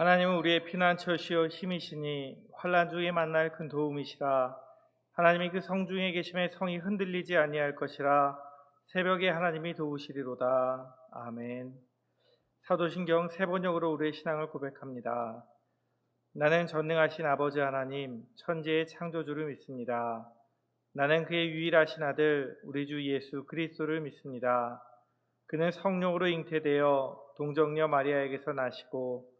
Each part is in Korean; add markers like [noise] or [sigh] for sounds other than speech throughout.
하나님은 우리의 피난처시요 힘이시니 환난 중에 만날 큰 도움이시라. 하나님이 그 성 중에 계심에 성이 흔들리지 아니할 것이라. 새벽에 하나님이 도우시리로다. 아멘. 사도신경 세 번역으로 우리의 신앙을 고백합니다. 나는 전능하신 아버지 하나님, 천지의 창조주를 믿습니다. 나는 그의 유일하신 아들, 우리 주 예수 그리스도를 믿습니다. 그는 성령으로 잉태되어 동정녀 마리아에게서 나시고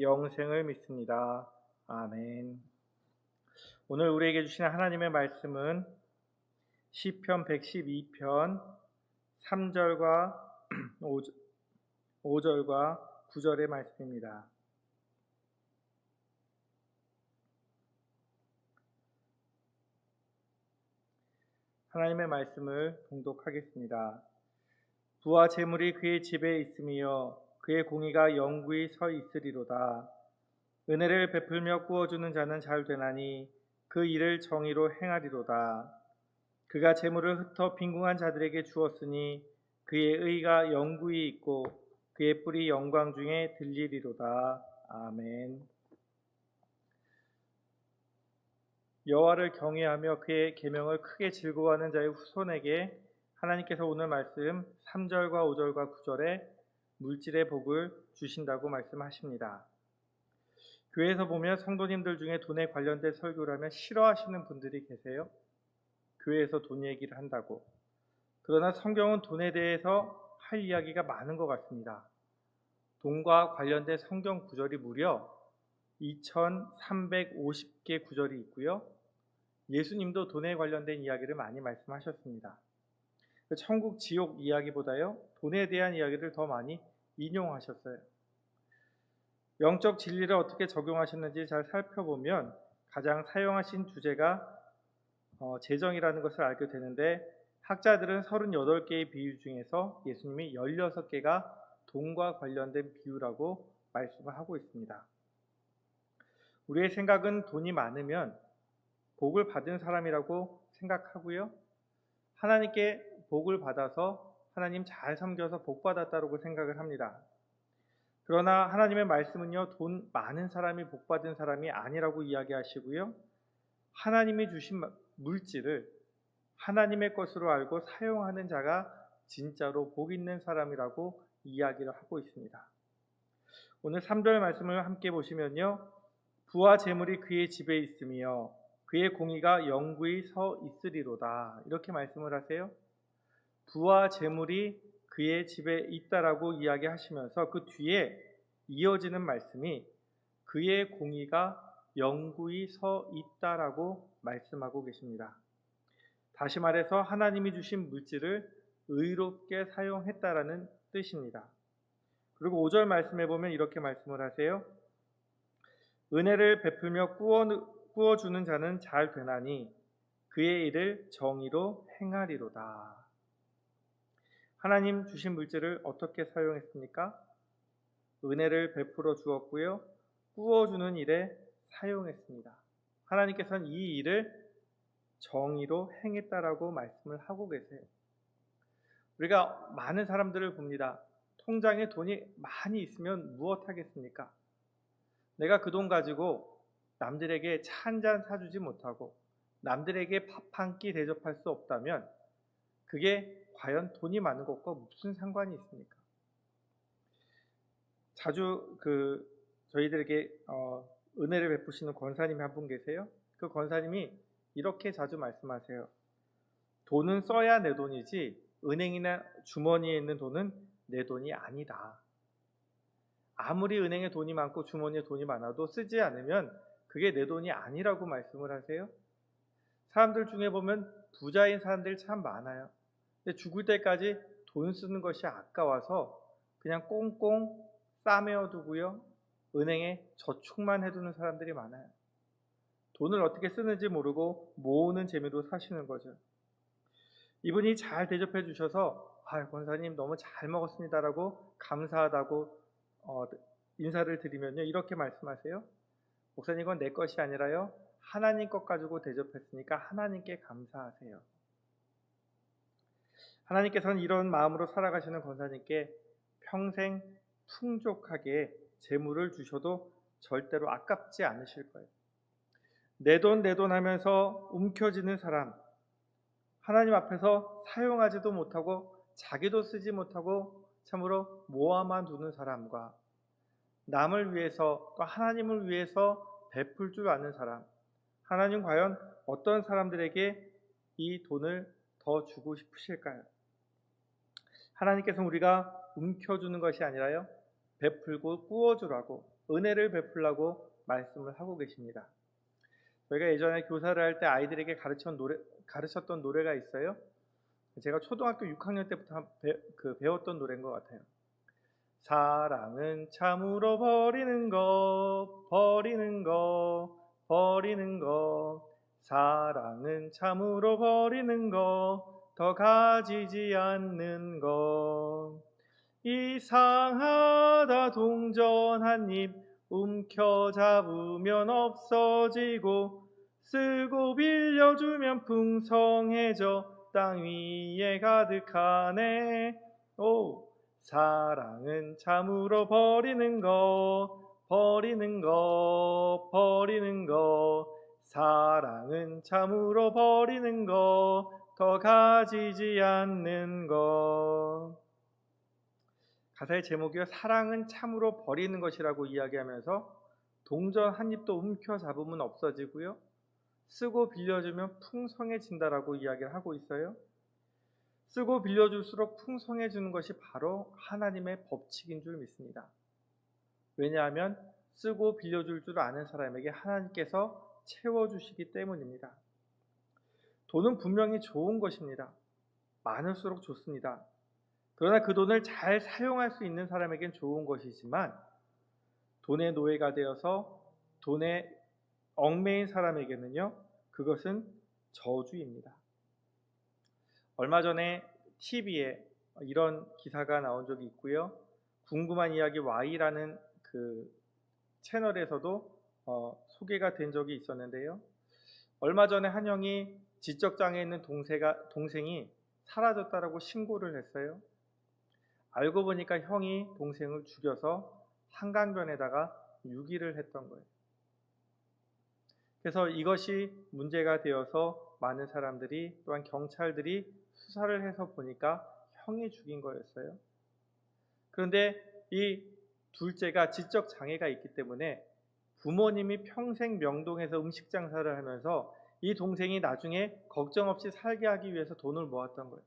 영생을 믿습니다. 아멘. 오늘 우리에게 주시는 하나님의 말씀은 시편 112편 3절과 5절과 9절의 말씀입니다. 하나님의 말씀을 봉독하겠습니다. 부와 재물이 그의 집에 있으며 그의 공의가 영구히 서 있으리로다. 은혜를 베풀며 구워주는 자는 잘 되나니 그 일을 정의로 행하리로다. 그가 재물을 흩어 빈궁한 자들에게 주었으니 그의 의가 영구히 있고 그의 뿔이 영광 중에 들리리로다. 아멘. 여호와를 경외하며 그의 계명을 크게 즐거워하는 자의 후손에게 하나님께서 오늘 말씀 3절과 5절과 9절에 물질의 복을 주신다고 말씀하십니다. 교회에서 보면 성도님들 중에 돈에 관련된 설교를 하면 싫어하시는 분들이 계세요. 교회에서 돈 얘기를 한다고. 그러나 성경은 돈에 대해서 할 이야기가 많은 것 같습니다. 돈과 관련된 성경 구절이 무려 2350개 구절이 있고요. 예수님도 돈에 관련된 이야기를 많이 말씀하셨습니다. 그 천국 지옥 이야기보다요, 돈에 대한 이야기를 더 많이 인용하셨어요. 영적 진리를 어떻게 적용하셨는지 잘 살펴보면 가장 사용하신 주제가 어, 재정이라는 것을 알게 되는데 학자들은 38개의 비유 중에서 예수님이 16개가 돈과 관련된 비유라고 말씀을 하고 있습니다. 우리의 생각은 돈이 많으면 복을 받은 사람이라고 생각하고요. 하나님께 복을 받아서 하나님 잘 섬겨서 복 받았다고 생각을 합니다. 그러나 하나님의 말씀은요, 돈 많은 사람이 복 받은 사람이 아니라고 이야기하시고요. 하나님이 주신 물질을 하나님의 것으로 알고 사용하는 자가 진짜로 복 있는 사람이라고 이야기를 하고 있습니다. 오늘 3절 말씀을 함께 보시면요. 부와 재물이 그의 집에 있으며 그의 공의가 영구히 서 있으리로다. 이렇게 말씀을 하세요. 부와 재물이 그의 집에 있다라고 이야기하시면서 그 뒤에 이어지는 말씀이 그의 공의가 영구히 서 있다라고 말씀하고 계십니다. 다시 말해서 하나님이 주신 물질을 의롭게 사용했다라는 뜻입니다. 그리고 5절 말씀해 보면 이렇게 말씀을 하세요. 은혜를 베풀며 구워, 구워주는 자는 잘 되나니 그의 일을 정의로 행하리로다. 하나님 주신 물질을 어떻게 사용했습니까? 은혜를 베풀어 주었고요. 구워주는 일에 사용했습니다. 하나님께서는 이 일을 정의로 행했다라고 말씀을 하고 계세요. 우리가 많은 사람들을 봅니다. 통장에 돈이 많이 있으면 무엇 하겠습니까? 내가 그 돈 가지고 남들에게 차 한 잔 사주지 못하고 남들에게 밥 한 끼 대접할 수 없다면 그게 과연 돈이 많은 것과 무슨 상관이 있습니까? 자주 그 저희들에게 어, 은혜를 베푸시는 권사님이 한 분 계세요. 그 권사님이 이렇게 자주 말씀하세요. 돈은 써야 내 돈이지 은행이나 주머니에 있는 돈은 내 돈이 아니다. 아무리 은행에 돈이 많고 주머니에 돈이 많아도 쓰지 않으면 그게 내 돈이 아니라고 말씀을 하세요. 사람들 중에 보면 부자인 사람들이 참 많아요. 죽을 때까지 돈 쓰는 것이 아까워서 그냥 꽁꽁 싸매어 두고요. 은행에 저축만 해두는 사람들이 많아요. 돈을 어떻게 쓰는지 모르고 모으는 재미로 사시는 거죠. 이분이 잘 대접해 주셔서 아, 권사님 너무 잘 먹었습니다라고 감사하다고 어, 인사를 드리면요 이렇게 말씀하세요. 목사님 이건 내 것이 아니라요 하나님 것 가지고 대접했으니까 하나님께 감사하세요. 하나님께서는 이런 마음으로 살아가시는 권사님께 평생 풍족하게 재물을 주셔도 절대로 아깝지 않으실 거예요. 내 돈 내 돈 하면서 움켜쥐는 사람, 하나님 앞에서 사용하지도 못하고 자기도 쓰지 못하고 참으로 모아만 두는 사람과 남을 위해서 또 하나님을 위해서 베풀 줄 아는 사람, 하나님 과연 어떤 사람들에게 이 돈을 더 주고 싶으실까요? 하나님께서 우리가 움켜주는 것이 아니라요, 베풀고 꾸어주라고, 은혜를 베풀라고 말씀을 하고 계십니다. 저희가 예전에 교사를 할 때 아이들에게 가르쳤던, 노래, 가르쳤던 노래가 있어요. 제가 초등학교 6학년 때부터 배, 그 배웠던 노래인 것 같아요. 사랑은 참으로 버리는 것, 버리는 것, 버리는 것. 사랑은 참으로 버리는 것, 더 가지지 않는 것. 이상하다 동전 한 입 움켜 잡으면 없어지고 쓰고 빌려주면 풍성해져 땅 위에 가득하네. 오, 사랑은 참으로 버리는 것, 버리는 것, 버리는 것. 사랑은 참으로 버리는 것, 더 가지지 않는 것. 가사의 제목이요. 사랑은 참으로 버리는 것이라고 이야기하면서 동전 한 입도 움켜 잡으면 없어지고요. 쓰고 빌려주면 풍성해진다라고 이야기를 하고 있어요. 쓰고 빌려줄수록 풍성해지는 것이 바로 하나님의 법칙인 줄 믿습니다. 왜냐하면 쓰고 빌려줄 줄 아는 사람에게 하나님께서 채워주시기 때문입니다. 돈은 분명히 좋은 것입니다. 많을수록 좋습니다. 그러나 그 돈을 잘 사용할 수 있는 사람에겐 좋은 것이지만 돈의 노예가 되어서 돈에 얽매인 사람에게는요, 그것은 저주입니다. 얼마 전에 TV에 이런 기사가 나온 적이 있고요. 궁금한 이야기 Y라는 그 채널에서도 어, 소개가 된 적이 있었는데요. 얼마 전에 한 형이 지적 장애 있는 동생가, 동생이 사라졌다라고 신고를 했어요. 알고 보니까 형이 동생을 죽여서 한강변에다가 유기를 했던 거예요. 그래서 이것이 문제가 되어서 많은 사람들이 또한 경찰들이 수사를 해서 보니까 형이 죽인 거였어요. 그런데 이 둘째가 지적 장애가 있기 때문에 부모님이 평생 명동에서 음식 장사를 하면서 이 동생이 나중에 걱정 없이 살게 하기 위해서 돈을 모았던 거예요.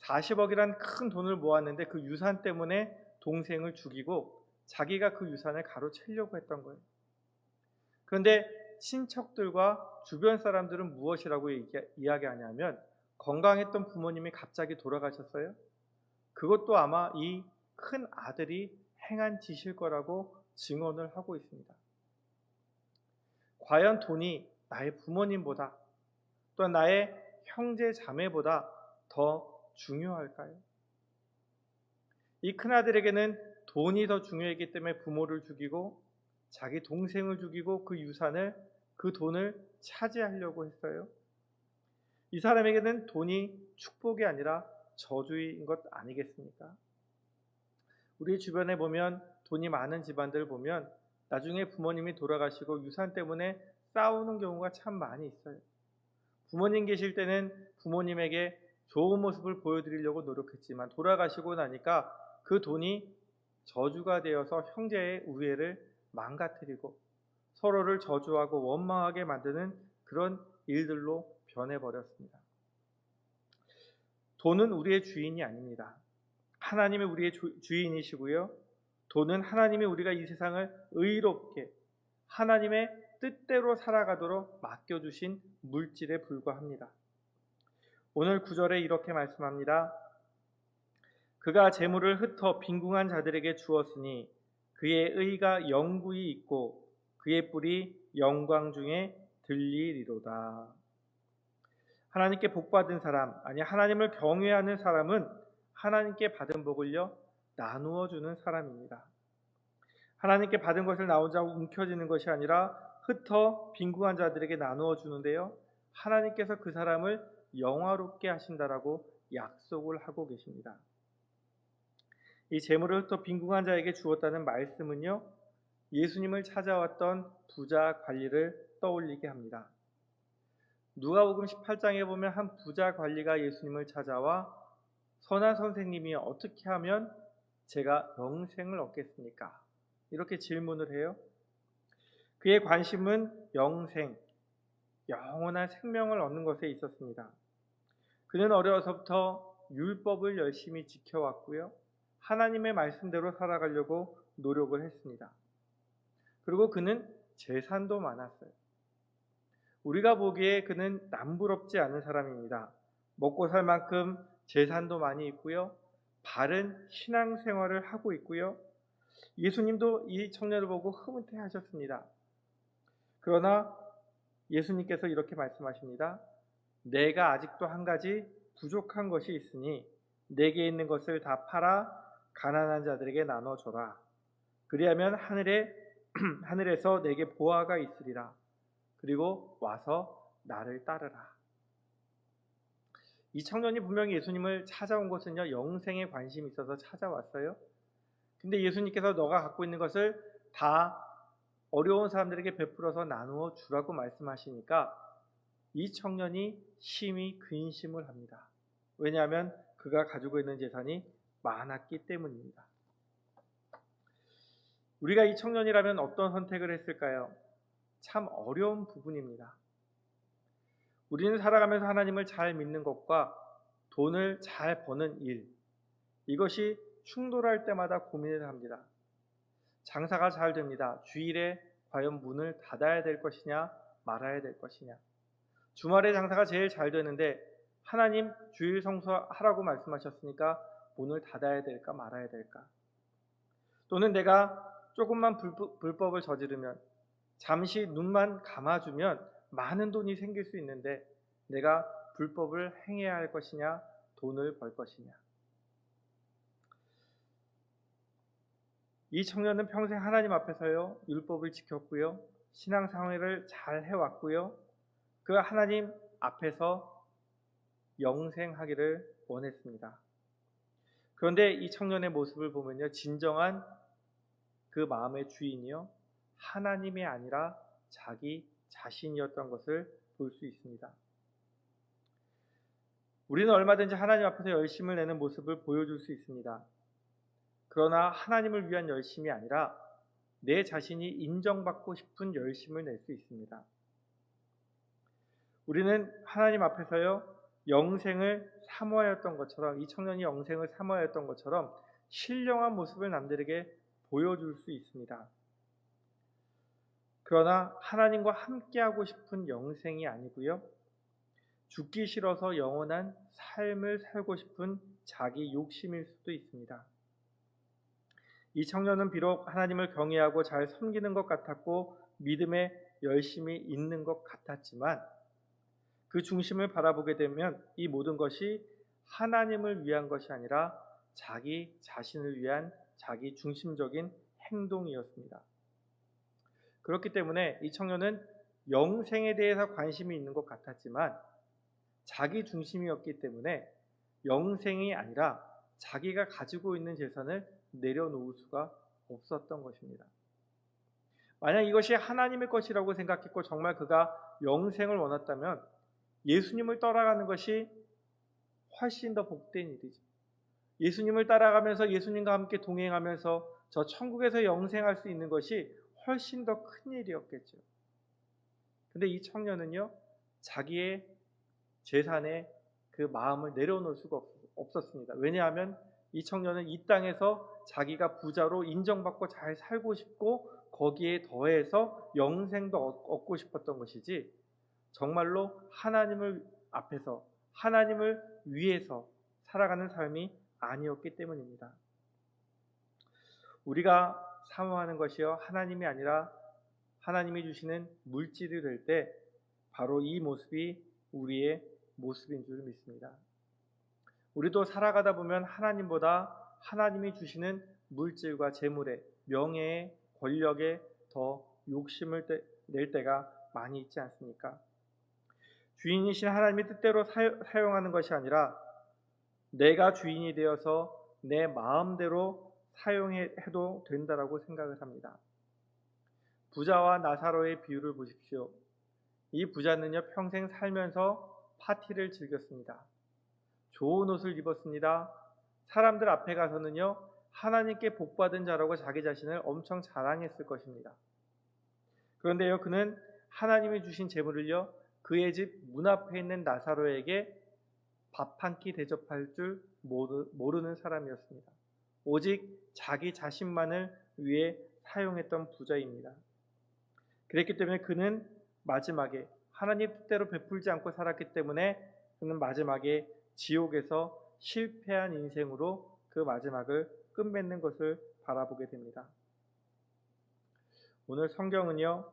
40억이란 큰 돈을 모았는데 그 유산 때문에 동생을 죽이고 자기가 그 유산을 가로채려고 했던 거예요. 그런데 친척들과 주변 사람들은 무엇이라고 이야기하냐면 건강했던 부모님이 갑자기 돌아가셨어요. 그것도 아마 이 큰 아들이 행한 짓일 거라고 증언을 하고 있습니다. 과연 돈이 나의 부모님보다 또한 나의 형제 자매보다 더 중요할까요? 이 큰아들에게는 돈이 더 중요했기 때문에 부모를 죽이고 자기 동생을 죽이고 그 유산을 그 돈을 차지하려고 했어요. 이 사람에게는 돈이 축복이 아니라 저주인 것 아니겠습니까? 우리 주변에 보면 돈이 많은 집안들 보면 나중에 부모님이 돌아가시고 유산 때문에 싸우는 경우가 참 많이 있어요. 부모님 계실 때는 부모님에게 좋은 모습을 보여드리려고 노력했지만 돌아가시고 나니까 그 돈이 저주가 되어서 형제의 우애를 망가뜨리고 서로를 저주하고 원망하게 만드는 그런 일들로 변해버렸습니다. 돈은 우리의 주인이 아닙니다. 하나님이 우리의 주, 주인이시고요. 돈은 하나님이 우리가 이 세상을 의롭게 하나님의 뜻대로 살아가도록 맡겨주신 물질에 불과합니다. 오늘 구절에 이렇게 말씀합니다. 그가 재물을 흩어 빈궁한 자들에게 주었으니 그의 의가 영구히 있고 그의 뿔이 영광 중에 들리리로다. 하나님께 복 받은 사람, 아니 하나님을 경외하는 사람은 하나님께 받은 복을요 나누어 주는 사람입니다. 하나님께 받은 것을 나 혼자 움켜쥐는 것이 아니라 흩어 빈궁한 자들에게 나누어 주는데요. 하나님께서 그 사람을 영화롭게 하신다라고 약속을 하고 계십니다. 이 재물을 흩어 빈궁한 자에게 주었다는 말씀은요. 예수님을 찾아왔던 부자 관리를 떠올리게 합니다. 누가복음 18장에 보면 한 부자 관리가 예수님을 찾아와 선한 선생님이 어떻게 하면 제가 영생을 얻겠습니까? 이렇게 질문을 해요. 그의 관심은 영생, 영원한 생명을 얻는 것에 있었습니다. 그는 어려서부터 율법을 열심히 지켜왔고요. 하나님의 말씀대로 살아가려고 노력을 했습니다. 그리고 그는 재산도 많았어요. 우리가 보기에 그는 남부럽지 않은 사람입니다. 먹고 살 만큼 재산도 많이 있고요. 바른 신앙생활을 하고 있고요. 예수님도 이 청년을 보고 흐뭇해 하셨습니다. 그러나 예수님께서 이렇게 말씀하십니다. 내가 아직도 한 가지 부족한 것이 있으니 내게 있는 것을 다 팔아 가난한 자들에게 나눠 줘라. 그리하면 하늘에 [clears throat] 하늘에서 내게 보화가 있으리라. 그리고 와서 나를 따르라. 이 청년이 분명히 예수님을 찾아온 것은요, 영생에 관심이 있어서 찾아왔어요. 근데 예수님께서 너가 갖고 있는 것을 다 어려운 사람들에게 베풀어서 나누어 주라고 말씀하시니까 이 청년이 심히 근심을 합니다. 왜냐하면 그가 가지고 있는 재산이 많았기 때문입니다. 우리가 이 청년이라면 어떤 선택을 했을까요? 참 어려운 부분입니다. 우리는 살아가면서 하나님을 잘 믿는 것과 돈을 잘 버는 일, 이것이 충돌할 때마다 고민을 합니다. 장사가 잘 됩니다. 주일에 과연 문을 닫아야 될 것이냐, 말아야 될 것이냐. 주말에 장사가 제일 잘 되는데 하나님 주일 성수하라고 말씀하셨으니까 문을 닫아야 될까 말아야 될까. 또는 내가 조금만 불법을 저지르면 잠시 눈만 감아주면 많은 돈이 생길 수 있는데 내가 불법을 행해야 할 것이냐, 돈을 벌 것이냐. 이 청년은 평생 하나님 앞에서요, 율법을 지켰고요, 신앙생활을 잘 해왔고요, 그 하나님 앞에서 영생하기를 원했습니다. 그런데 이 청년의 모습을 보면요, 진정한 그 마음의 주인이요, 하나님이 아니라 자기 자신이었던 것을 볼 수 있습니다. 우리는 얼마든지 하나님 앞에서 열심을 내는 모습을 보여줄 수 있습니다. 그러나 하나님을 위한 열심이 아니라 내 자신이 인정받고 싶은 열심을 낼 수 있습니다. 우리는 하나님 앞에서요, 영생을 사모하였던 것처럼, 이 청년이 영생을 사모하였던 것처럼 신령한 모습을 남들에게 보여줄 수 있습니다. 그러나 하나님과 함께하고 싶은 영생이 아니고요. 죽기 싫어서 영원한 삶을 살고 싶은 자기 욕심일 수도 있습니다. 이 청년은 비록 하나님을 경외하고 잘 섬기는 것 같았고 믿음에 열심히 있는 것 같았지만 그 중심을 바라보게 되면 이 모든 것이 하나님을 위한 것이 아니라 자기 자신을 위한 자기 중심적인 행동이었습니다. 그렇기 때문에 이 청년은 영생에 대해서 관심이 있는 것 같았지만 자기 중심이었기 때문에 영생이 아니라 자기가 가지고 있는 재산을 내려놓을 수가 없었던 것입니다. 만약 이것이 하나님의 것이라고 생각했고 정말 그가 영생을 원했다면 예수님을 따라가는 것이 훨씬 더 복된 일이죠. 예수님을 따라가면서 예수님과 함께 동행하면서 저 천국에서 영생할 수 있는 것이 훨씬 더 큰 일이었겠죠. 근데 이 청년은요, 자기의 재산에 그 마음을 내려놓을 수가 없었습니다. 왜냐하면 이 청년은 이 땅에서 자기가 부자로 인정받고 잘 살고 싶고 거기에 더해서 영생도 얻고 싶었던 것이지 정말로 하나님을 앞에서 하나님을 위해서 살아가는 삶이 아니었기 때문입니다. 우리가 사모하는 것이요 하나님이 아니라 하나님이 주시는 물질이 될 때 바로 이 모습이 우리의 모습인 줄 믿습니다. 우리도 살아가다 보면 하나님보다 하나님이 주시는 물질과 재물에 명예에 권력에 더 욕심을 낼 때가 많이 있지 않습니까? 주인이신 하나님의 뜻대로 사용하는 것이 아니라 내가 주인이 되어서 내 마음대로 사용해도 된다라고 생각을 합니다. 부자와 나사로의 비유를 보십시오. 이 부자는요 평생 살면서 파티를 즐겼습니다. 좋은 옷을 입었습니다. 사람들 앞에 가서는요 하나님께 복받은 자라고 자기 자신을 엄청 자랑했을 것입니다. 그런데요 그는 하나님이 주신 재물을요 그의 집 문 앞에 있는 나사로에게 밥 한 끼 대접할 줄 모르는 사람이었습니다. 오직 자기 자신만을 위해 사용했던 부자입니다. 그랬기 때문에 그는 마지막에 하나님 뜻대로 베풀지 않고 살았기 때문에 그는 마지막에 지옥에서 실패한 인생으로 그 마지막을 끝맺는 것을 바라보게 됩니다. 오늘 성경은요,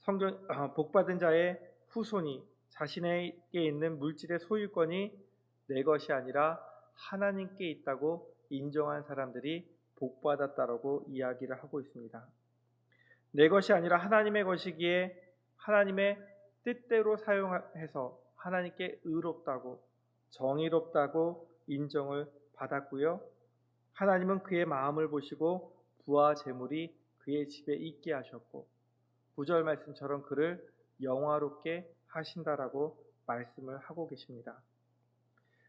성경 어, 복받은 자의 후손이 자신에게 있는 물질의 소유권이 내 것이 아니라 하나님께 있다고 인정한 사람들이 복받았다라고 이야기를 하고 있습니다. 내 것이 아니라 하나님의 것이기에 하나님의 뜻대로 사용해서 하나님께 의롭다고 정의롭다고 인정을 받았고요. 하나님은 그의 마음을 보시고 부와 재물이 그의 집에 있게 하셨고 구절 말씀처럼 그를 영화롭게 하신다라고 말씀을 하고 계십니다.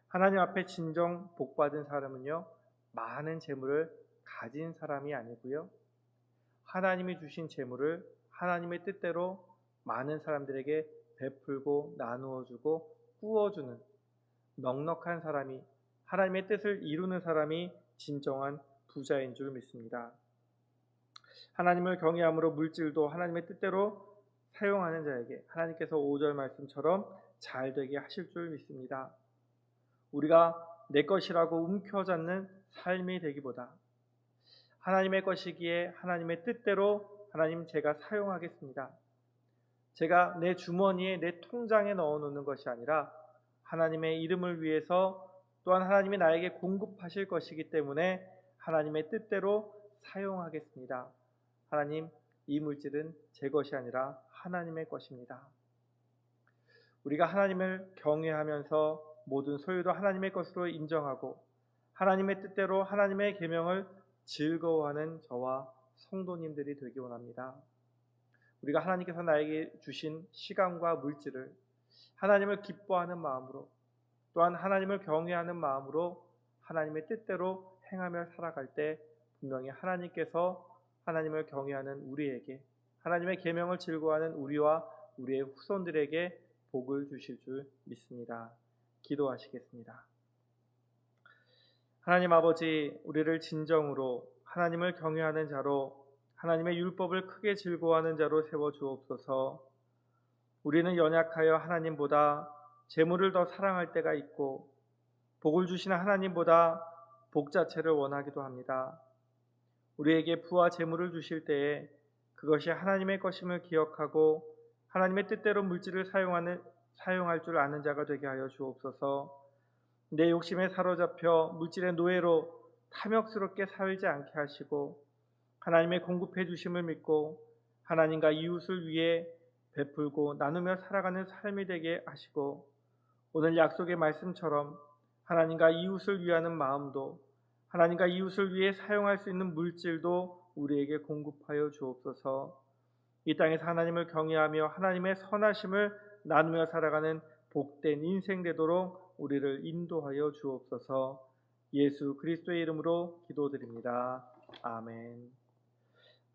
하나님 앞에 진정 복받은 사람은요, 많은 재물을 가진 사람이 아니고요, 하나님이 주신 재물을 하나님의 뜻대로 많은 사람들에게 베풀고 나누어 주고 꾸어 주는 넉넉한 사람이 하나님의 뜻을 이루는 사람이 진정한 부자인 줄 믿습니다. 하나님을 경외함으로 물질도 하나님의 뜻대로 사용하는 자에게 하나님께서 5절 말씀처럼 잘 되게 하실 줄 믿습니다. 우리가 내 것이라고 움켜잡는 삶이 되기보다 하나님의 것이기에 하나님의 뜻대로 하나님 제가 사용하겠습니다. 제가 내 주머니에 내 통장에 넣어 놓는 것이 아니라 하나님의 이름을 위해서 또한 하나님이 나에게 공급하실 것이기 때문에 하나님의 뜻대로 사용하겠습니다. 하나님, 이 물질은 제 것이 아니라 하나님의 것입니다. 우리가 하나님을 경외하면서 모든 소유도 하나님의 것으로 인정하고 하나님의 뜻대로 하나님의 계명을 즐거워하는 저와 성도님들이 되기 원합니다. 우리가 하나님께서 나에게 주신 시간과 물질을 하나님을 기뻐하는 마음으로 또한 하나님을 경외하는 마음으로 하나님의 뜻대로 행하며 살아갈 때 분명히 하나님께서 하나님을 경외하는 우리에게 하나님의 계명을 즐거워하는 우리와 우리의 후손들에게 복을 주실 줄 믿습니다. 기도하시겠습니다. 하나님 아버지, 우리를 진정으로 하나님을 경외하는 자로 하나님의 율법을 크게 즐거워하는 자로 세워 주옵소서. 우리는 연약하여 하나님보다 재물을 더 사랑할 때가 있고 복을 주시는 하나님보다 복 자체를 원하기도 합니다. 우리에게 부와 재물을 주실 때에 그것이 하나님의 것임을 기억하고 하나님의 뜻대로 물질을 사용하는 사용할 줄 아는 자가 되게 하여 주옵소서. 내 욕심에 사로잡혀 물질의 노예로 탐욕스럽게 살지 않게 하시고 하나님의 공급해 주심을 믿고 하나님과 이웃을 위해 베풀고 나누며 살아가는 삶이 되게 하시고 오늘 약속의 말씀처럼 하나님과 이웃을 위하는 마음도 하나님과 이웃을 위해 사용할 수 있는 물질도 우리에게 공급하여 주옵소서. 이 땅에서 하나님을 경외하며 하나님의 선하심을 나누며 살아가는 복된 인생 되도록 우리를 인도하여 주옵소서. 예수 그리스도의 이름으로 기도드립니다. 아멘.